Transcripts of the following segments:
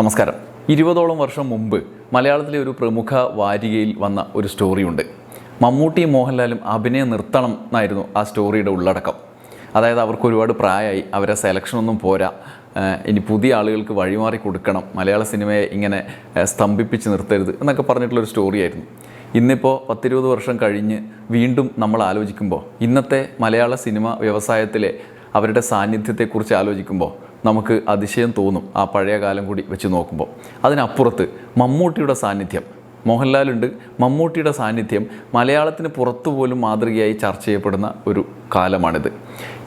നമസ്കാരം. ഇരുപതോളം വർഷം മുമ്പ് മലയാളത്തിലെ ഒരു പ്രമുഖ വാരികയിൽ വന്ന ഒരു സ്റ്റോറിയുണ്ട്. മമ്മൂട്ടിയും മോഹൻലാലും അഭിനയം നിർത്തണം എന്നായിരുന്നു ആ സ്റ്റോറിയുടെ ഉള്ളടക്കം. അതായത് അവർക്ക് ഒരുപാട് പ്രായമായി അവരെ സെലക്ഷനൊന്നും പോരാ. ഇനി പുതിയ ആളുകൾക്ക് വഴിമാറി കൊടുക്കണം. മലയാള സിനിമയെ ഇങ്ങനെ സ്തംഭിപ്പിച്ച് നിർത്തരുത് എന്നൊക്കെ പറഞ്ഞിട്ടുള്ളൊരു സ്റ്റോറിയായിരുന്നു. ഇന്നിപ്പോൾ പത്തിരുപത് വർഷം കഴിഞ്ഞ് വീണ്ടും നമ്മൾ ആലോചിക്കുമ്പോൾ ഇന്നത്തെ മലയാള സിനിമ വ്യവസായത്തിലെ അവരുടെ സാന്നിധ്യത്തെക്കുറിച്ച് ആലോചിക്കുമ്പോൾ നമുക്ക് അതിശയം തോന്നും ആ പഴയ കാലം കൂടി വെച്ച് നോക്കുമ്പോൾ. അതിനപ്പുറത്ത് മമ്മൂട്ടിയുടെ സാന്നിധ്യം. മോഹൻലാലുണ്ട്. മമ്മൂട്ടിയുടെ സാന്നിധ്യം മലയാളത്തിന് പുറത്തുപോലും മാതൃകയായി ചർച്ച ചെയ്യപ്പെടുന്ന ഒരു കാലമാണിത്.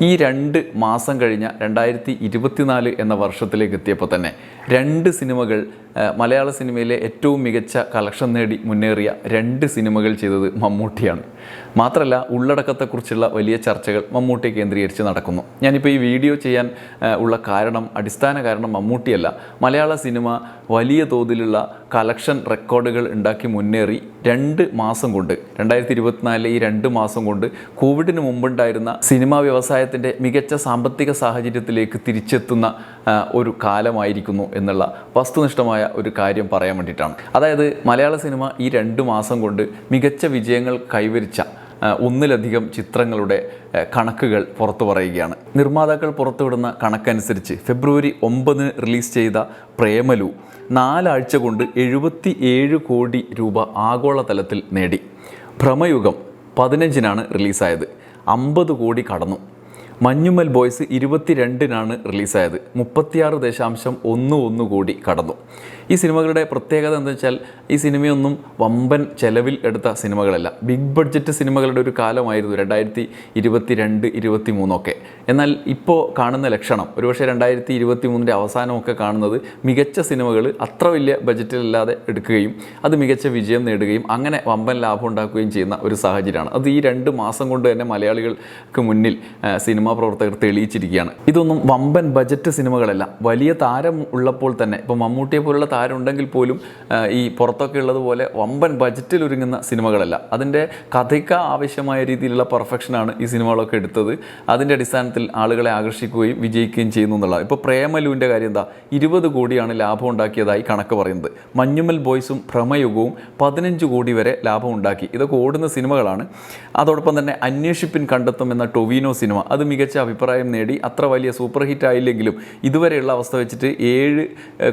ഈ രണ്ട് മാസം കഴിഞ്ഞ രണ്ടായിരത്തി ഇരുപത്തിനാല് എന്ന വർഷത്തിലേക്ക് എത്തിയപ്പോൾ തന്നെ രണ്ട് സിനിമകൾ മലയാള സിനിമയിലെ ഏറ്റവും മികച്ച കളക്ഷൻ നേടി മുന്നേറിയ രണ്ട് സിനിമകൾ ചെയ്തത് മമ്മൂട്ടിയാണ്. മാത്രമല്ല ഉള്ളടക്കത്തെക്കുറിച്ചുള്ള വലിയ ചർച്ചകൾ മമ്മൂട്ടി കേന്ദ്രീകരിച്ച് നടക്കുന്നു. ഞാനിപ്പോൾ ഈ വീഡിയോ ചെയ്യാൻ ഉള്ള കാരണം അടിസ്ഥാന കാരണം മമ്മൂട്ടിയല്ല. മലയാള സിനിമ വലിയ തോതിലുള്ള കളക്ഷൻ റെക്കോർഡുകൾ ഉണ്ടാക്കി മുന്നേറി രണ്ട് മാസം കൊണ്ട് രണ്ടായിരത്തി ഇരുപത്തിനാലിലെ ഈ രണ്ട് മാസം കൊണ്ട് കോവിഡിന് മുമ്പുണ്ടായിരുന്ന സിനിമാ വ്യവസായത്തിന്റെ മികച്ച സാമ്പത്തിക സാഹചര്യത്തിലേക്ക് തിരിച്ചെത്തുന്ന ഒരു കാലമായിരിക്കുന്നു എന്നുള്ള വസ്തുനിഷ്ഠമായ ഒരു കാര്യം പറയാൻ വേണ്ടിയിട്ടാണ്. അതായത് മലയാള സിനിമ ഈ രണ്ട് മാസം കൊണ്ട് മികച്ച വിജയങ്ങൾ കൈവരിച്ച ഒന്നിലധികം ചിത്രങ്ങളുടെ കണക്കുകൾ പുറത്തു പറയുകയാണ്. നിർമ്മാതാക്കൾ പുറത്തുവിടുന്ന കണക്കനുസരിച്ച് ഫെബ്രുവരി ഒമ്പതിന് റിലീസ് ചെയ്ത പ്രേമലു നാലാഴ്ച കൊണ്ട് എഴുപത്തി ഏഴ് കോടി രൂപ ആഗോളതലത്തിൽ നേടി. ഭ്രമയുഗം പതിനഞ്ചിനാണ് റിലീസായത്. അമ്പത് കോടി കടന്നു. മഞ്ഞുമൽ ബോയ്സ് ഇരുപത്തിരണ്ടിനാണ് റിലീസായത്. മുപ്പത്തിയാറ് ദശാംശം ഒന്ന് ഒന്ന് കോടി കടന്നു. ഈ സിനിമകളുടെ പ്രത്യേകത എന്താ വെച്ചാൽ ഈ സിനിമയൊന്നും വമ്പൻ ചെലവിൽ എടുത്ത സിനിമകളല്ല. ബിഗ് ബഡ്ജറ്റ് സിനിമകളുടെ ഒരു കാലമായിരുന്നു രണ്ടായിരത്തി ഇരുപത്തി രണ്ട് ഇരുപത്തി മൂന്നൊക്കെ എന്നാൽ ഇപ്പോൾ കാണുന്ന ലക്ഷണം ഒരുപക്ഷെ രണ്ടായിരത്തി ഇരുപത്തി മൂന്നിന്റെ അവസാനമൊക്കെ കാണുന്നത് മികച്ച സിനിമകൾ അത്ര വലിയ ബഡ്ജറ്റിലല്ലാതെ എടുക്കുകയും അത് മികച്ച വിജയം നേടുകയും അങ്ങനെ വമ്പൻ ലാഭം ഉണ്ടാക്കുകയും ചെയ്യുന്ന ഒരു സാഹചര്യമാണ്. അത് ഈ രണ്ട് മാസം കൊണ്ട് തന്നെ മലയാളികൾക്ക് മുന്നിൽ സിനിമാ പ്രവർത്തകർ തെളിയിച്ചിരിക്കുകയാണ്. ഇതൊന്നും വമ്പൻ ബജറ്റ് സിനിമകളല്ല. വലിയ താരം ഉള്ളപ്പോൾ തന്നെ ഇപ്പോൾ മമ്മൂട്ടിയെ പോലുള്ള താരം ഉണ്ടെങ്കിൽ പോലും ഈ പുറത്തൊക്കെ ഉള്ളതുപോലെ വമ്പൻ ബജറ്റിൽ ഒരുങ്ങുന്ന സിനിമകളല്ല. അതിന്റെ കഥയ്ക്ക് ആവശ്യമായ രീതിയിലുള്ള പെർഫെക്ഷനാണ് ഈ സിനിമകളൊക്കെ എടുത്തത്. അതിന്റെ അടിസ്ഥാനത്തിൽ ആളുകളെ ആകർഷിക്കുകയും വിജയിക്കുകയും ചെയ്യുന്നു എന്നുള്ളത് ഇപ്പോൾ പ്രേമലുവിന്റെ കാര്യം എന്താ? ഇരുപത് കോടിയാണ് ലാഭം ഉണ്ടാക്കിയതായി കണക്ക് പറയുന്നത്. മഞ്ഞുമൽ ബോയ്സും ഭ്രമയുഗവും പതിനഞ്ച് കോടി വരെ ലാഭം ഉണ്ടാക്കി. ഇതൊക്കെ ഓടുന്ന സിനിമകളാണ്. അതോടൊപ്പം തന്നെ അന്വേഷിപ്പിൻ കണ്ടെത്തും എന്ന ടൊവിനോ സിനിമ. അത് മികച്ച അഭിപ്രായം നേടി അത്ര വലിയ സൂപ്പർ ഹിറ്റ് ആയില്ലെങ്കിലും ഇതുവരെയുള്ള അവസ്ഥ വെച്ചിട്ട് ഏഴ്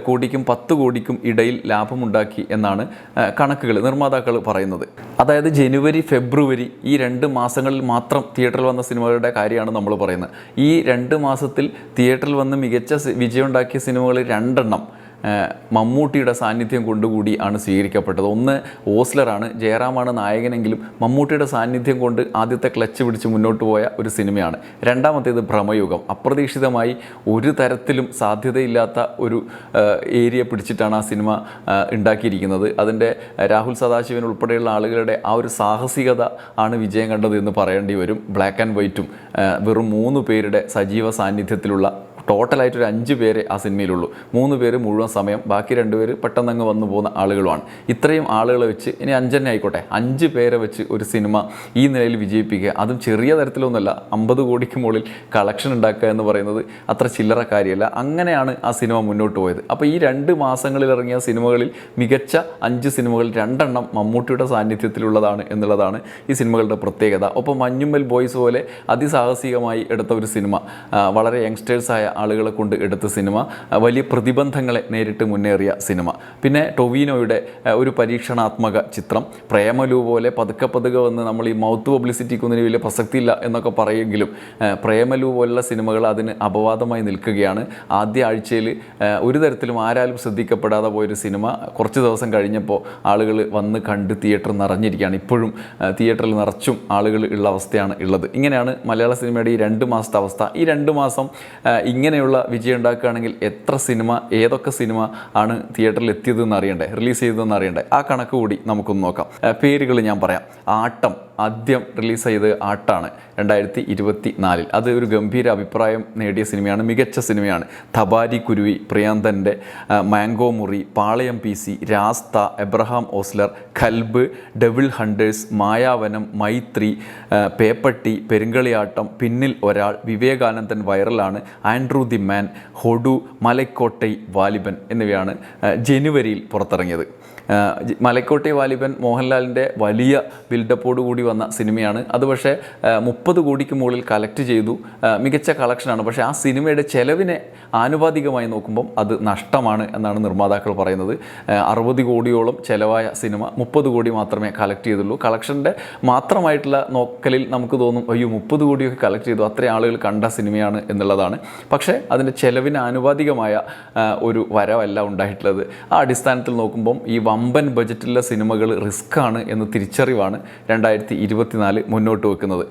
കോടിക്കും പത്ത് കോടിക്കും ഇടയിൽ ലാഭമുണ്ടാക്കി എന്നാണ് കണക്കുകൾ നിർമ്മാതാക്കൾ പറയുന്നത്. അതായത് ജനുവരി ഫെബ്രുവരി ഈ രണ്ട് മാസങ്ങളിൽ മാത്രം തിയേറ്ററിൽ വന്ന സിനിമകളുടെ കാര്യമാണ് നമ്മൾ പറയുന്നത്. ഈ രണ്ട് മാസത്തിൽ തിയേറ്ററിൽ വന്ന് മികച്ച വിജയമുണ്ടാക്കിയ സിനിമകൾ രണ്ടെണ്ണം മമ്മൂട്ടിയുടെ സാന്നിധ്യം കൊണ്ടുകൂടി ആണ് സ്വീകരിക്കപ്പെട്ടത്. ഒന്ന് ഓസ്ലറാണ്. ജയറാമാണ് നായകനെങ്കിലും മമ്മൂട്ടിയുടെ സാന്നിധ്യം കൊണ്ട് ആദ്യത്തെ ക്ലച്ച് പിടിച്ച് മുന്നോട്ട് പോയ ഒരു സിനിമയാണ്. രണ്ടാമത്തേത് ഭ്രമയുഗം. അപ്രതീക്ഷിതമായി ഒരു തരത്തിലും സാധ്യതയില്ലാത്ത ഒരു ഏരിയ പിടിച്ചിട്ടാണ് ആ സിനിമ ഉണ്ടാക്കിയിരിക്കുന്നത്. അതിന്റെ രാഹുൽ സദാശിവൻ ഉൾപ്പെടെയുള്ള ആളുകളുടെ ആ ഒരു സാഹസികത ആണ് വിജയം കണ്ടത് എന്ന് പറയേണ്ടി വരും. ബ്ലാക്ക് ആൻഡ് വൈറ്റും വെറും മൂന്ന് പേരുടെ സജീവ സാന്നിധ്യത്തിലുള്ള ടോട്ടലായിട്ട് ഒരു അഞ്ച് പേരെ ആ സിനിമയിലുള്ളൂ. മൂന്ന് പേര് മുഴുവൻ സമയം ബാക്കി രണ്ടുപേര് പെട്ടെന്ന് അങ്ങ് വന്നു പോകുന്ന ആളുകളുമാണ്. ഇത്രയും ആളുകളെ വെച്ച് ഇനി അഞ്ചെണ്ണെ ആയിക്കോട്ടെ. അഞ്ച് പേരെ വെച്ച് ഒരു സിനിമ ഈ നിലയിൽ വിജയിപ്പിക്കുക. അതും ചെറിയ തരത്തിലൊന്നുമല്ല. അമ്പത് കോടിക്ക് മുകളിൽ കളക്ഷൻ ഉണ്ടാക്കുക എന്ന് പറയുന്നത് അത്ര ചില്ലറ കാര്യമല്ല. അങ്ങനെയാണ് ആ സിനിമ മുന്നോട്ട് പോയത്. അപ്പോൾ ഈ രണ്ട് മാസങ്ങളിൽ ഇറങ്ങിയ സിനിമകളിൽ മികച്ച അഞ്ച് സിനിമകൾ രണ്ടെണ്ണം മമ്മൂട്ടിയുടെ സാന്നിധ്യത്തിലുള്ളതാണ് എന്നുള്ളതാണ് ഈ സിനിമകളുടെ പ്രത്യേകത. ഒപ്പം മഞ്ഞുമ്മൽ ബോയ്സ് പോലെ അതിസാഹസികമായി എടുത്ത ഒരു സിനിമ വളരെ യങ്സ്റ്റേഴ്സായ ആളുകളെ കൊണ്ട് എടുത്ത സിനിമ വലിയ പ്രതിബന്ധങ്ങളെ നേരിട്ട് മുന്നേറിയ സിനിമ. പിന്നെ ടൊവീനോയുടെ ഒരു പരീക്ഷണാത്മക ചിത്രം പ്രേമലു പോലെ പതുക്കെ പതുക്കെ വന്ന് നമ്മൾ ഈ മൗത്ത് പബ്ലിസിറ്റിക്കൊന്നിന് വലിയ പ്രസക്തിയില്ല എന്നൊക്കെ പറയുമെങ്കിലും പ്രേമലു പോലുള്ള സിനിമകൾ അതിന് അപവാദമായി നിൽക്കുകയാണ്. ആദ്യ ആഴ്ചയിൽ ഒരു തരത്തിലും ആരാലും ശ്രദ്ധിക്കപ്പെടാതെ പോയൊരു സിനിമ കുറച്ച് ദിവസം കഴിഞ്ഞപ്പോൾ ആളുകൾ വന്ന് കണ്ട് തിയേറ്റർ നിറഞ്ഞിരിക്കുകയാണ്. ഇപ്പോഴും തിയേറ്ററിൽ നിറച്ചും ആളുകൾ ഉള്ള അവസ്ഥയാണ് ഉള്ളത്. ഇങ്ങനെയാണ് മലയാള സിനിമയുടെ ഈ രണ്ട് മാസത്തെ അവസ്ഥ. ഈ രണ്ട് മാസം ഇങ്ങനെയുള്ള വിജയം ഉണ്ടാക്കുകയാണെങ്കിൽ എത്ര സിനിമ ഏതൊക്കെ സിനിമ ആണ് തിയേറ്ററിൽ എത്തിയതെന്ന് അറിയണ്ടേ റിലീസ് ചെയ്തതെന്ന് അറിയണ്ടേ ആ കണക്ക് കൂടി നമുക്കൊന്ന് നോക്കാം. പേരുകൾ ഞാൻ പറയാം. ആട്ടം. ആദ്യം റിലീസ് ചെയ്ത് ആട്ടാണ് രണ്ടായിരത്തി ഇരുപത്തി നാലിൽ അത് ഒരു ഗംഭീര അഭിപ്രായം നേടിയ സിനിമയാണ് മികച്ച സിനിമയാണ്. തബാരി കുരുവി പ്രിയാന്തന്റെ മാംഗോ മുറി Palayam P C Raastha Abraham Ozler Qalb devil hunters Mayavanam Maithri Peppatti Perumkaliyattam പിന്നിൽ ഒരാൾ വിവേകാനന്ദൻ വൈറലാണ് Andrew the man ഹൊഡു Malaikottai Vaaliban എന്നിവയാണ് ജനുവരിയിൽ പുറത്തിറങ്ങിയത്. മലക്കോട്ടെ വാലിബൻ മോഹൻലാലിന്റെ വലിയ ബിൽഡപ്പോട് കൂടി വന്ന സിനിമയാണ്. അത് പക്ഷേ മുപ്പത് കോടിക്ക് മുകളിൽ കളക്ട് ചെയ്തു. മികച്ച കളക്ഷനാണ് പക്ഷേ ആ സിനിമയുടെ ചെലവിനെ ആനുപാതികമായി നോക്കുമ്പം അത് നഷ്ടമാണ് എന്നാണ് നിർമ്മാതാക്കൾ പറയുന്നത്. അറുപത് കോടിയോളം ചെലവായ സിനിമ മുപ്പത് കോടി മാത്രമേ കളക്ട് ചെയ്തുള്ളൂ. കളക്ഷന്റെ മാത്രമായിട്ടുള്ള നോക്കലിൽ നമുക്ക് തോന്നും അയ്യോ മുപ്പത് കോടിയൊക്കെ കളക്ട് ചെയ്തു. അത്രയും ആളുകൾ കണ്ട സിനിമയാണ് എന്നുള്ളതാണ്. പക്ഷേ അതിന്റെ ചെലവിന് ആനുപാതികമായ ഒരു വരവല്ല ഉണ്ടായിട്ടുള്ളത്. ആ അടിസ്ഥാനത്തിൽ നോക്കുമ്പം ഈ വമ്പൻ ബജറ്റിലുള്ള സിനിമകൾ റിസ്ക്കാണ് എന്ന തിരിച്ചറിവാണ് രണ്ടായിരത്തി ഇരുപത്തിനാല് മുന്നോട്ട് വെക്കുന്നത്.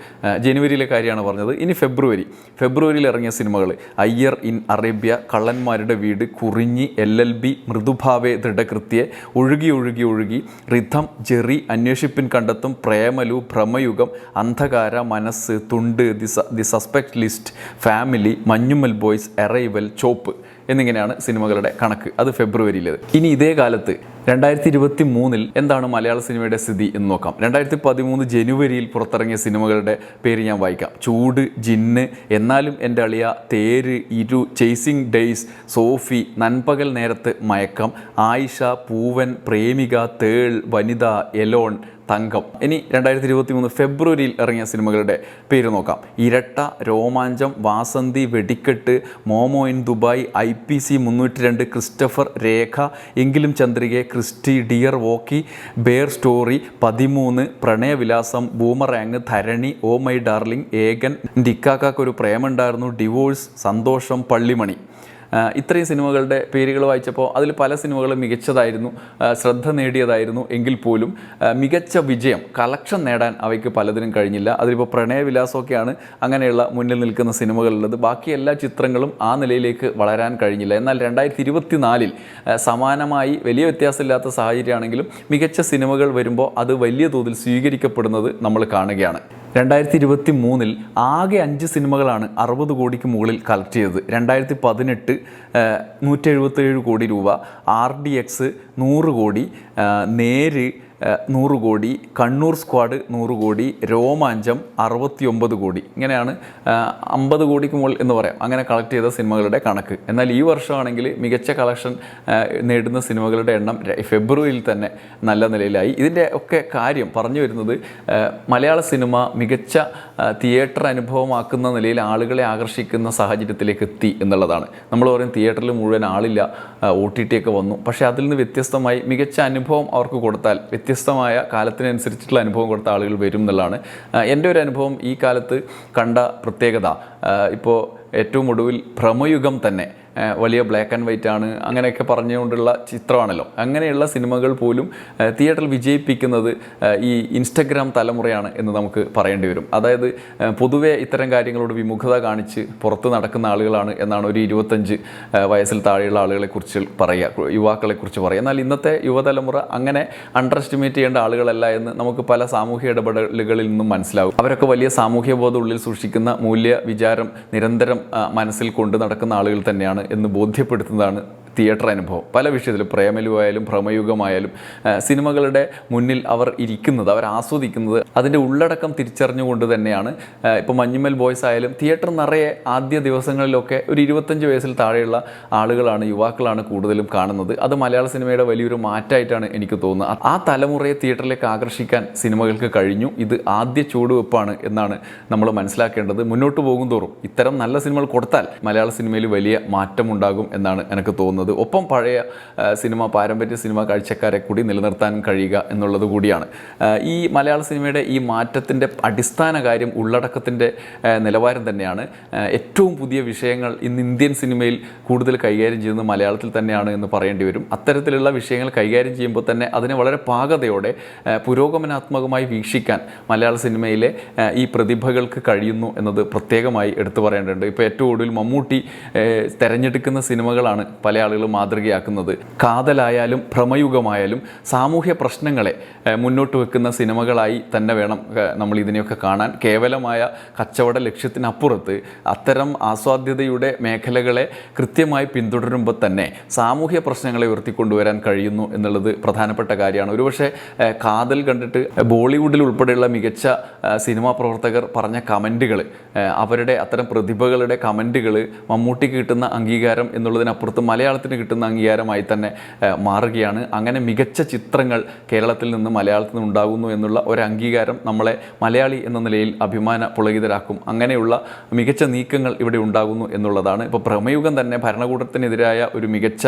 ജനുവരിയിലെ കാര്യമാണ് പറഞ്ഞത്. ഇനി ഫെബ്രുവരി. ഫെബ്രുവരിയിൽ ഇറങ്ങിയ സിനിമകൾ അയ്യർ ഇൻ അറേബ്യ കള്ളന്മാരുടെ വീട് Kurinji L L B Mridhubhave Dhrudakruthye ഒഴുകി ഒഴുകി ഒഴുകി റിഥം ജെറി അന്വേഷിപ്പിൻ കണ്ടെത്തും പ്രേമലു ഭ്രമയുഗം അന്ധകാര മനസ്സ് Thundu the suspect list family Manjummel boys arrival Choppu. എന്നിങ്ങനെയാണ് സിനിമകളുടെ കണക്ക്. അത് ഫെബ്രുവരിയിലേത്. ഇനി ഇതേ കാലത്ത് രണ്ടായിരത്തി ഇരുപത്തി മൂന്നിൽ എന്താണ് മലയാള സിനിമയുടെ സ്ഥിതി എന്ന് നോക്കാം. രണ്ടായിരത്തി പതിമൂന്ന് ജനുവരിയിൽ പുറത്തിറങ്ങിയ സിനിമകളുടെ പേര് ഞാൻ വായിക്കാം. ചൂട് ജിന്ന് എന്നാലും എന്റെ അളിയ തേര് ഇരു ചേസിംഗ് ഡേയ്സ് സോഫി നൻപകൽ നേരത്ത് മയക്കം ആയിഷ പൂവൻ പ്രേമിക തേൾ വനിത എലോൺ തങ്കം. ഇനി രണ്ടായിരത്തി ഇരുപത്തി മൂന്ന് ഫെബ്രുവരിയിൽ ഇറങ്ങിയ സിനിമകളുടെ പേര് നോക്കാം. Iratta Romancham Vasanthi Vedikettu momo in Dubai I P C മുന്നൂറ്റി രണ്ട് Christopher Rekha Enkilum Chandrike Christy dear walkie bear story പതിമൂന്ന് Pranayavilasam boomerang Dharani oh my darling ഏകൻ ഡിക്കാക്കൊരു പ്രേമുണ്ടായിരുന്നു divorce Santhosham Pallimani. ഇത്രയും സിനിമകളുടെ പേരുകൾ വായിച്ചപ്പോൾ അതിൽ പല സിനിമകളും മികച്ചതായിരുന്നു ശ്രദ്ധ നേടിയതായിരുന്നു എങ്കിൽ പോലും മികച്ച വിജയം കളക്ഷൻ നേടാൻ അവയ്ക്ക് പലതിനും കഴിഞ്ഞില്ല. അതിലിപ്പോൾ പ്രണയവിലാസമൊക്കെയാണ് അങ്ങനെയുള്ള മുന്നിൽ നിൽക്കുന്ന സിനിമകളുള്ളത്. ബാക്കി എല്ലാ ചിത്രങ്ങളും ആ നിലയിലേക്ക് വളരാൻ കഴിഞ്ഞില്ല. എന്നാൽ രണ്ടായിരത്തി ഇരുപത്തി നാലിൽ സമാനമായി വലിയ വ്യത്യാസമില്ലാത്ത സാഹചര്യമാണെങ്കിലും മികച്ച സിനിമകൾ വരുമ്പോൾ അത് വലിയ തോതിൽ സ്വീകരിക്കപ്പെടുന്നത് നമ്മൾ കാണുകയാണ്. രണ്ടായിരത്തി ഇരുപത്തി മൂന്നിൽ ആകെ അഞ്ച് സിനിമകളാണ് അറുപത് കോടിക്ക് മുകളിൽ കളക്ട് ചെയ്തത്. രണ്ടായിരത്തി പതിനെട്ട് നൂറ്റി എഴുപത്തേഴ് കോടി രൂപ ആർ ഡി എക്സ് നൂറ് കോടി നേര് നൂറ് കോടി കണ്ണൂർ സ്ക്വാഡ് നൂറ് കോടി രോമാഞ്ചം അറുപത്തി ഒമ്പത് കോടി. ഇങ്ങനെയാണ് അമ്പത് കോടിക്ക് മുകളിൽ എന്ന് പറയാം. അങ്ങനെ കളക്ട് ചെയ്ത സിനിമകളുടെ കണക്ക്. എന്നാൽ ഈ വർഷമാണെങ്കിൽ മികച്ച കളക്ഷൻ നേടുന്ന സിനിമകളുടെ എണ്ണം ഫെബ്രുവരിയിൽ തന്നെ നല്ല നിലയിലായി. ഇതിന്റെ ഒക്കെ കാര്യം പറഞ്ഞു വരുന്നത് മലയാള സിനിമ മികച്ച തിയേറ്റർ അനുഭവമാക്കുന്ന നിലയിൽ ആളുകളെ ആകർഷിക്കുന്ന സാഹചര്യത്തിലേക്ക് എത്തി എന്നുള്ളതാണ്. നമ്മൾ പറയും തിയേറ്ററിൽ മുഴുവൻ ആളില്ല ഒ ടി ടി ഒക്കെ വന്നു. പക്ഷേ അതിൽ നിന്ന് വ്യത്യസ്തമായി മികച്ച അനുഭവം അവർക്ക് കൊടുത്താൽ വ്യത്യസ്തമായ കാലത്തിനനുസരിച്ചിട്ടുള്ള അനുഭവം കൊടുത്ത ആളുകൾ വരും എന്നുള്ളതാണ്. എന്റെ ഒരു അനുഭവം ഈ കാലത്ത് കണ്ട പ്രത്യേകത. ഇപ്പോൾ ഏറ്റവും ഒടുവിൽ ഭ്രമയുഗം തന്നെ വലിയ ബ്ലാക്ക് ആൻഡ് വൈറ്റ് ആണ്. അങ്ങനെയൊക്കെ പറഞ്ഞുകൊണ്ടുള്ള ചിത്രമാണല്ലോ. അങ്ങനെയുള്ള സിനിമകൾ പോലും തിയേറ്ററിൽ വിജയിപ്പിക്കുന്നത് ഈ ഇൻസ്റ്റഗ്രാം തലമുറയാണ് എന്ന് നമുക്ക് പറയേണ്ടി വരും. അതായത് പൊതുവേ ഇത്തരം കാര്യങ്ങളോട് വിമുഖത കാണിച്ച് പുറത്ത് നടക്കുന്ന ആളുകളാണ് എന്നാണ് ഒരു ഇരുപത്തഞ്ച് വയസ്സിൽ താഴെയുള്ള ആളുകളെക്കുറിച്ച് പറയുക യുവാക്കളെക്കുറിച്ച് പറയുക എന്നാൽ ഇന്നത്തെ യുവതലമുറ അങ്ങനെ അണ്ടർ എസ്റ്റിമേറ്റ് ചെയ്യേണ്ട ആളുകളല്ല എന്ന് നമുക്ക് പല സാമൂഹ്യ ഇടപെടലുകളിൽ നിന്നും മനസ്സിലാവും. അവരൊക്കെ വലിയ സാമൂഹ്യ ബോധം ഉള്ളിൽ സൂക്ഷിക്കുന്ന മൂല്യ വിചാരം നിരന്തരം മനസ്സിൽ കൊണ്ട് നടക്കുന്ന ആളുകൾ തന്നെയാണ്. എന്ന് ബോധ്യപ്പെടുത്തുന്നതാണ് തിയേറ്റർ അനുഭവം പല വിഷയത്തിലും പ്രേമലുവായാലും ഭ്രമയുഗമായാലും സിനിമകളുടെ മുന്നിൽ അവർ ഇരിക്കുന്നത് അവർ ആസ്വദിക്കുന്നത് അതിന്റെ ഉള്ളടക്കം തിരിച്ചറിഞ്ഞുകൊണ്ട് തന്നെയാണ്. ഇപ്പോൾ മഞ്ഞുമൽ ബോയ്സ് ആയാലും തിയേറ്റർ നിറയെ ആദ്യ ദിവസങ്ങളിലൊക്കെ ഒരു ഇരുപത്തഞ്ച് വയസ്സിൽ താഴെയുള്ള ആളുകളാണ് യുവാക്കളാണ് കൂടുതലും കാണുന്നത്. അത് മലയാള സിനിമയുടെ വലിയൊരു മാറ്റമായിട്ടാണ് എനിക്ക് തോന്നുന്നത്. ആ തലമുറയെ തിയേറ്ററിലേക്ക് ആകർഷിക്കാൻ സിനിമകൾക്ക് കഴിഞ്ഞു. ഇത് ആദ്യ ചുവടുവെപ്പാണ് എന്നാണ് നമ്മൾ മനസ്സിലാക്കേണ്ടത്. മുന്നോട്ട് പോകും തോറും ഇത്തരം നല്ല സിനിമകൾ കൊടുത്താൽ മലയാള സിനിമയിൽ വലിയ മാറ്റമുണ്ടാകും എന്നാണ് എനിക്ക് തോന്നുന്നത്. ഒപ്പം പഴയ സിനിമ പാരമ്പര്യ സിനിമ കാഴ്ചക്കാരെ കൂടി നിലനിർത്താൻ കഴിയുക എന്നുള്ളത് കൂടിയാണ്. ഈ മലയാള സിനിമയുടെ ഈ മാറ്റത്തിന്റെ അടിസ്ഥാന കാര്യം ഉള്ളടക്കത്തിന്റെ നിലവാരം തന്നെയാണ്. ഏറ്റവും പുതിയ വിഷയങ്ങൾ ഇന്ന് ഇന്ത്യൻ സിനിമയിൽ കൂടുതൽ കൈകാര്യം ചെയ്യുന്നത് മലയാളത്തിൽ തന്നെയാണ് എന്ന് പറയേണ്ടി വരും. അത്തരത്തിലുള്ള വിഷയങ്ങൾ കൈകാര്യം ചെയ്യുമ്പോൾ തന്നെ അതിനെ വളരെ പാകതയോടെ പുരോഗമനാത്മകമായി വീക്ഷിക്കാൻ മലയാള സിനിമയിലെ ഈ പ്രതിഭകൾക്ക് കഴിയുന്നു എന്നത് പ്രത്യേകമായി എടുത്തു പറയേണ്ടതുണ്ട്. ഇപ്പോൾ ഏറ്റവും ഒടുവിൽ മമ്മൂട്ടി തിരഞ്ഞെടുക്കുന്ന സിനിമകളാണ് പല ആളുകൾ ആളുകൾ മാതൃകയാക്കുന്നത്. കാതലായാലും ഭ്രമയുഗമായാലും സാമൂഹ്യ പ്രശ്നങ്ങളെ മുന്നോട്ട് വെക്കുന്ന സിനിമകളായി തന്നെ വേണം നമ്മൾ ഇതിനെയൊക്കെ കാണാൻ. കേവലമായ കച്ചവട ലക്ഷ്യത്തിനപ്പുറത്ത് അത്തരം ആസ്വാദ്യതയുടെ മേഖലകളെ കൃത്യമായി പിന്തുടരുമ്പോൾ തന്നെ സാമൂഹ്യ പ്രശ്നങ്ങളെ ഉയർത്തിക്കൊണ്ടുവരാൻ കഴിയുന്നു എന്നുള്ളത് പ്രധാനപ്പെട്ട കാര്യമാണ്. ഒരുപക്ഷെ കാതൽ കണ്ടിട്ട് ബോളിവുഡിൽ ഉൾപ്പെടെയുള്ള മികച്ച സിനിമാ പ്രവർത്തകർ പറഞ്ഞ കമന്റുകൾ അവരുടെ അത്തരം പ്രതിഭകളുടെ കമന്റുകൾ മമ്മൂട്ടിക്ക് കിട്ടുന്ന അംഗീകാരം എന്നുള്ളതിനപ്പുറത്ത് മലയാളത്തിന് കിട്ടുന്ന അംഗീകാരമായി തന്നെ മാറുകയാണ്. അങ്ങനെ മികച്ച ചിത്രങ്ങൾ കേരളത്തിൽ നിന്ന് മലയാളത്തിൽ നിന്ന് ഉണ്ടാകുന്നു എന്നുള്ള ഒരു അംഗീകാരം നമ്മളെ മലയാളി എന്ന നിലയിൽ അഭിമാന പുളകിതരാക്കും. അങ്ങനെയുള്ള മികച്ച നീക്കങ്ങൾ ഇവിടെ ഉണ്ടാകുന്നു എന്നുള്ളതാണ്. ഇപ്പോൾ ഭ്രമയുഗം തന്നെ ഭരണകൂടത്തിനെതിരായ ഒരു മികച്ച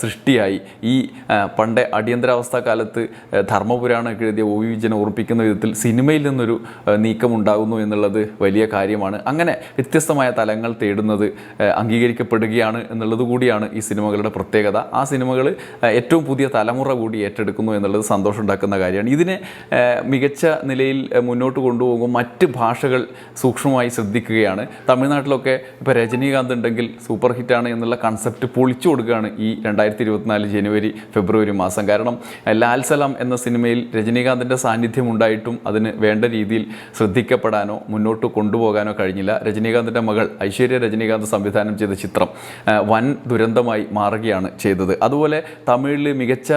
സൃഷ്ടിയായി. ഈ പണ്ട് അടിയന്തരാവസ്ഥ കാലത്ത് ധർമ്മപുരാണ എഴുതിയ ഒ വി വിജയനെ ഓർപ്പിക്കുന്ന വിധത്തിൽ സിനിമയിൽ നിന്നൊരു നീക്കം ഉണ്ടാകുന്നു എന്നുള്ളത് വലിയ കാര്യമാണ്. അങ്ങനെ വ്യത്യസ്തമായ തലങ്ങൾ തേടുന്നത് അംഗീകരിക്കപ്പെടുകയാണ് എന്നുള്ളത് കൂടിയാണ് ഈ സിനിമകളുടെ പ്രത്യേകത. ആ സിനിമകൾ ഏറ്റവും പുതിയ തലമുറ കൂടി ഏറ്റെടുക്കുന്നു എന്നുള്ളത് സന്തോഷം ഉണ്ടാക്കുന്ന കാര്യമാണ്. ഇതിനെ മികച്ച നിലയിൽ മുന്നോട്ട് കൊണ്ടുപോകുമ്പോൾ മറ്റ് ഭാഷകൾ സൂക്ഷ്മമായി ശ്രദ്ധിക്കുകയാണ്. തമിഴ്നാട്ടിലൊക്കെ ഇപ്പോൾ രജനീകാന്ത് ഉണ്ടെങ്കിൽ സൂപ്പർ ഹിറ്റാണ് എന്നുള്ള കൺസെപ്റ്റ് പൊളിച്ചു കൊടുക്കുകയാണ് ഈ രണ്ടായിരത്തി ഇരുപത്തിനാല് ജനുവരി ഫെബ്രുവരി മാസം. കാരണം ലാൽ സലാം എന്ന സിനിമയിൽ രജനീകാന്തിന്റെ സാന്നിധ്യം ഉണ്ടായിട്ടും അതിന് വേണ്ട രീതിയിൽ ശ്രദ്ധിക്കപ്പെടാനോ മുന്നോട്ട് കൊണ്ടുപോകാനോ കഴിഞ്ഞില്ല. രജനീകാന്തിന്റെ മകൾ ഐശ്വര്യ രജനീകാന്ത് സംവിധാനം ചെയ്ത ചിത്രം വൻ ദുരന്തമായി മാറുകയാണ് ചെയ്തത്. അതുപോലെ തമിഴിൽ മികച്ച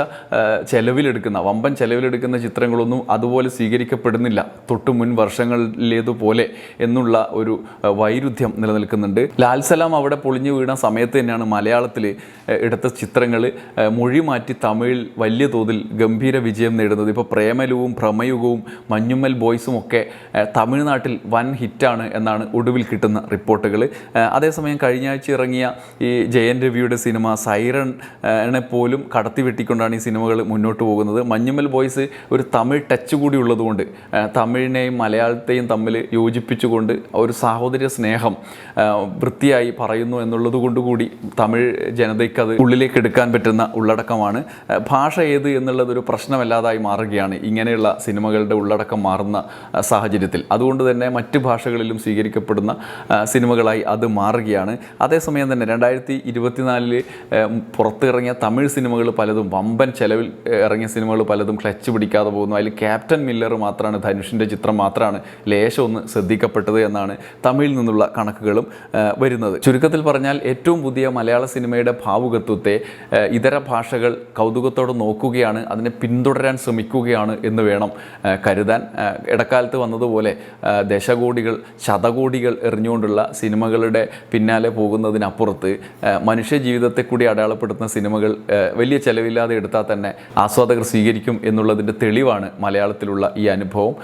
ചെലവിലെടുക്കുന്ന വമ്പൻ ചെലവിലെടുക്കുന്ന ചിത്രങ്ങളൊന്നും അതുപോലെ സ്വീകരിക്കപ്പെടുന്നില്ല. തൊട്ടു മുൻ വർഷങ്ങളിലേതുപോലെ എന്നുള്ള ഒരു വൈരുദ്ധ്യം നിലനിൽക്കുന്നുണ്ട്. ലാൽസലാം അവിടെ പൊളിഞ്ഞു വീണ സമയത്ത് തന്നെയാണ് മലയാളത്തിൽ എടുത്ത ചിത്രങ്ങൾ മൊഴി മാറ്റി തമിഴിൽ വലിയ തോതിൽ ഗംഭീര വിജയം നേടുന്നത്. ഇപ്പോൾ പ്രേമലുവും പ്രമയുഗവും മഞ്ഞുമ്മൽ ബോയ്സും ഒക്കെ തമിഴ്നാട്ടിൽ വൻ ഹിറ്റാണ് എന്നാണ് ഒടുവിൽ കിട്ടുന്ന റിപ്പോർട്ടുകൾ അതേസമയം കഴിഞ്ഞ ആഴ്ച ഇറങ്ങിയ ഈ ജയൻ രവിയുടെ സിനിമ സൈറൺ നെ പോലും കടത്തി വെട്ടിക്കൊണ്ടാണ് ഈ സിനിമകൾ മുന്നോട്ട് പോകുന്നത്. മഞ്ഞുമ്മൽ ബോയ്സ് ഒരു തമിഴ് ടച്ച് കൂടി ഉള്ളതുകൊണ്ട് തമിഴിനെയും മലയാളത്തെയും തമ്മിൽ യോജിപ്പിച്ചുകൊണ്ട് ഒരു സാഹോദര്യ സ്നേഹം വൃത്തിയായി പറയുന്നു എന്നുള്ളത് കൊണ്ടുകൂടി തമിഴ് ജനതയ്ക്ക് അത് ഉള്ളിലേക്ക് എടുക്കാൻ പറ്റുന്ന ഉള്ളടക്കമാണ്. ഭാഷ ഏത് എന്നുള്ളതൊരു പ്രശ്നമല്ലാതായി മാറുകയാണ് ഇങ്ങനെയുള്ള സിനിമകളുടെ ഉള്ളടക്കം മാറുന്ന സാഹചര്യത്തിൽ. അതുകൊണ്ട് തന്നെ മറ്റ് ഭാഷകളിലും സ്വീകരിക്കപ്പെടുന്ന സിനിമകളായി അത് മാറുകയാണ്. അതേസമയം തന്നെ രണ്ടായിരത്തി ഇരുപത്തിനാലിൽ പുറത്തിറങ്ങിയ തമിഴ് സിനിമകൾ പലതും വമ്പൻ ചെലവിൽ ഇറങ്ങിയ സിനിമകൾ പലതും ക്ലച്ച് പിടിക്കാതെ പോകുന്നു. അതിൽ ക്യാപ്റ്റൻ മില്ലർ മാത്രമാണ് ധനുഷിന്റെ ചിത്രം മാത്രമാണ് ലേശം ഒന്ന് ശ്രദ്ധിക്കപ്പെട്ടത് എന്നാണ് തമിഴിൽ നിന്നുള്ള കണക്കുകളും വരുന്നത്. ചുരുക്കത്തിൽ പറഞ്ഞാൽ ഏറ്റവും പുതിയ മലയാള സിനിമയുടെ ഭാവുകത്വത്തെ ഇതര ഭാഷകൾ കൗതുകത്തോടെ നോക്കുകയാണ് അതിനെ പിന്തുടരാൻ ശ്രമിക്കുകയാണ് എന്ന് വേണം കരുതാൻ. ഇടക്കാലത്ത് വന്നതുപോലെ ദശകോടികൾ ശതകോടികൾ എറിഞ്ഞുകൊണ്ടുള്ള സിനിമകളുടെ പിന്നാലെ പോകുന്നതിനപ്പുറത്ത് മനുഷ്യ ജീവിതത്തെ കൂടി അടയാളപ്പെടുത്തുന്ന സിനിമകൾ വലിയ ചെലവില്ലാതെ എടുത്താൽ തന്നെ ആസ്വാദകർ സ്വീകരിക്കും എന്നുള്ളതിന്റെ തെളിവാണ് മലയാളത്തിലുള്ള ഈ അനുഭവം.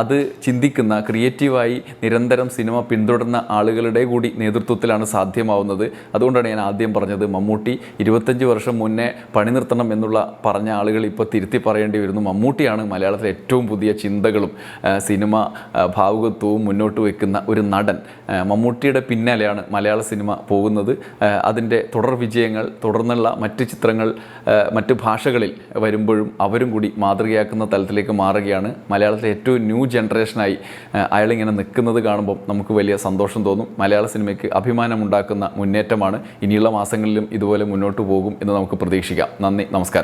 അത് ചിന്തിക്കുന്ന ക്രിയേറ്റീവായി നിരന്തരം സിനിമ പിന്തുടർന്ന ആളുകളുടെ കൂടി നേതൃത്വത്തിലാണ് സാധ്യമാവുന്നത്. അതുകൊണ്ടാണ് ഞാൻ ആദ്യം പറഞ്ഞത് മമ്മൂട്ടി ഇരുപത്തഞ്ച് വർഷം മുന്നേ പണി നിർത്തണം എന്നുള്ള പറഞ്ഞ ആളുകൾ ഇപ്പോൾ തിരുത്തി പറയേണ്ടി വരുന്നു. മമ്മൂട്ടിയാണ് മലയാളത്തിലെ ഏറ്റവും പുതിയ ചിന്തകളും സിനിമ ഭാവുകത്വവും മുന്നോട്ട് വയ്ക്കുന്ന ഒരു നടൻ. മമ്മൂട്ടിയുടെ പിന്നാലെയാണ് മലയാള സിനിമ പോകുന്നത്. അതിന്റെ തുടർ വിജയങ്ങൾ തുടർന്നുള്ള മറ്റ് ചിത്രങ്ങൾ മറ്റു ഭാഷകളിൽ വരുമ്പോഴും അവരും കൂടി മാതൃകയാക്കുന്ന തലത്തിലേക്ക് മാറുകയാണ്. മലയാളത്തിലെ ഏറ്റവും ന്യൂ ജനറേഷനായി അയാളിങ്ങനെ നിൽക്കുന്നത് കാണുമ്പോൾ നമുക്ക് വലിയ സന്തോഷം തോന്നും. മലയാള സിനിമയ്ക്ക് അഭിമാനമുണ്ടാക്കുന്ന മുന്നേറ്റമാണ്. ഇനിയുള്ള മാസങ്ങളിലും ഇതുപോലെ മുന്നോട്ട് പോകും എന്ന് നമുക്ക് പ്രതീക്ഷിക്കാം. നന്ദി നമസ്കാരം.